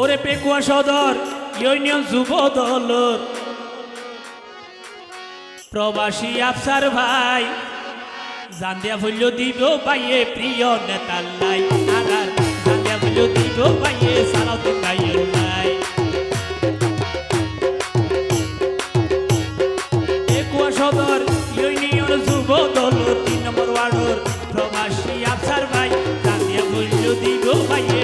ওরে পেকুয়া সদর, ইউনিয়ন যুব দলর। প্রবাসী আফসার ভাই, জান্দিয়া ভুল্য দিব পাইয়ে প্রিয় নেতার লাই। আগার জান্দিয়া ভুল্য দিব পাইয়ে সালাউদ্দিন ভাইয়ের লাই। একুয়া সদর, ইউনিয়ন যুব দল তিন নম্বর ওয়ার্ডর। প্রবাসী আফসার ভাই, জান্দিয়া ভুল্য দিব পাইয়ে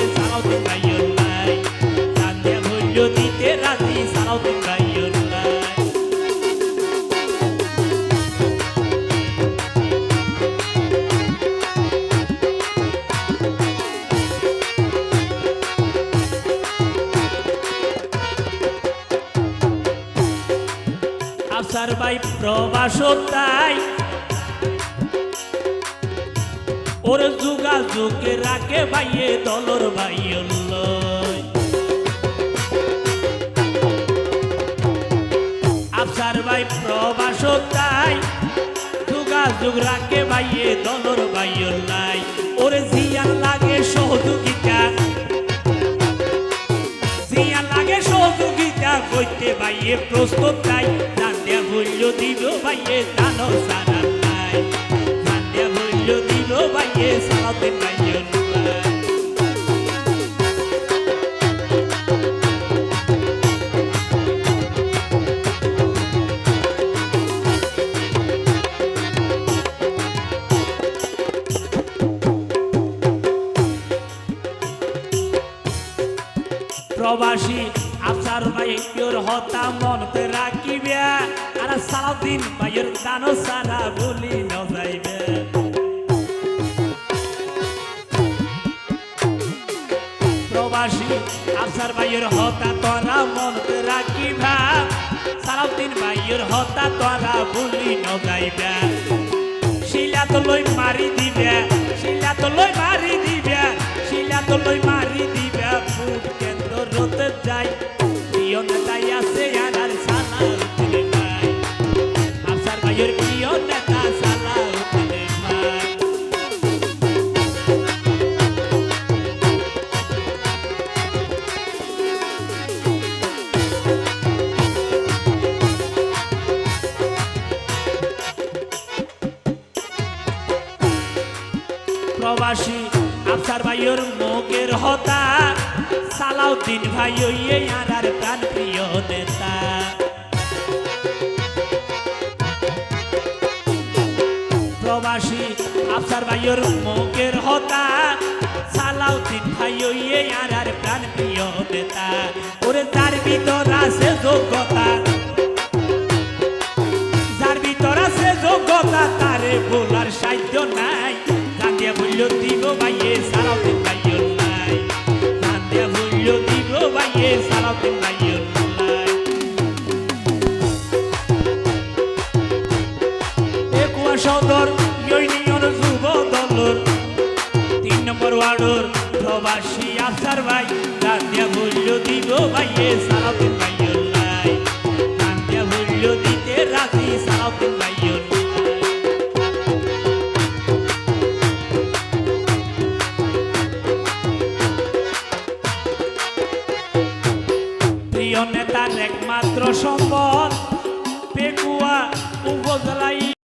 আফসার ভাই প্রবাসতাই ওর যুগা যুগে রাখে ভাইয়ে দলর আফসার ভাই প্রবাসতাই যুগা যুগ রাখে ভাইয়ে দলর ভাইয়ল্লাই ওরে জিয়ান লাগে সহযোগিতা। জিয়া লাগে সহযোগিতা করতে ভাইয়ে প্রস্তুত তাই। দিল ভাইয়ে জানো। প্রবাসী আফসার ভাইয়ের হতা মনতে রাখিবে আর সারাদিন ভাইয়ের দান সারা বলি ন যাইবে প্রবাসী হতা তোরা মনতে রাখিবা। সারাদিন ভাইয়ের হতা তোরা বলি ন যাইবে শিলা তো লই মারি দিবে, শিলা প্রবাসী, আফসার ভাইয়ের মুখের হতা। সালাউদ্দিন ভাই ওই আর প্রাণ প্রিয় নেতা। প্রবাসী, আফসার ভাইয়ের মুখের হতা। সালাউদ্দিন ভাই ওই আর প্রাণ প্রিয় নেতা। ওরে তার ভিতর আছে যোগ্যতা, যার ভিতর আছে যোগ্যতা, তারে বলার সাধ্য নাই। কান্দিয়া মূল্য দিব ভাইয়ে সারাউদ্দিন ভাইয়ের নাই কান্দিয়া মূল্য দিব ভাইয়ে সারাউদ্দিন ভাইয়ের নাই একুয়া সদর ইউনিয়ন যুব দলর। তিন নম্বর ওয়ার্ডর প্রবাসী আফসার ভাই কান্দিয়া মূল্য দিব ভাইয়ে। প্রিয় নেতার একমাত্র সম্পদ পেকুয়া উপজেলা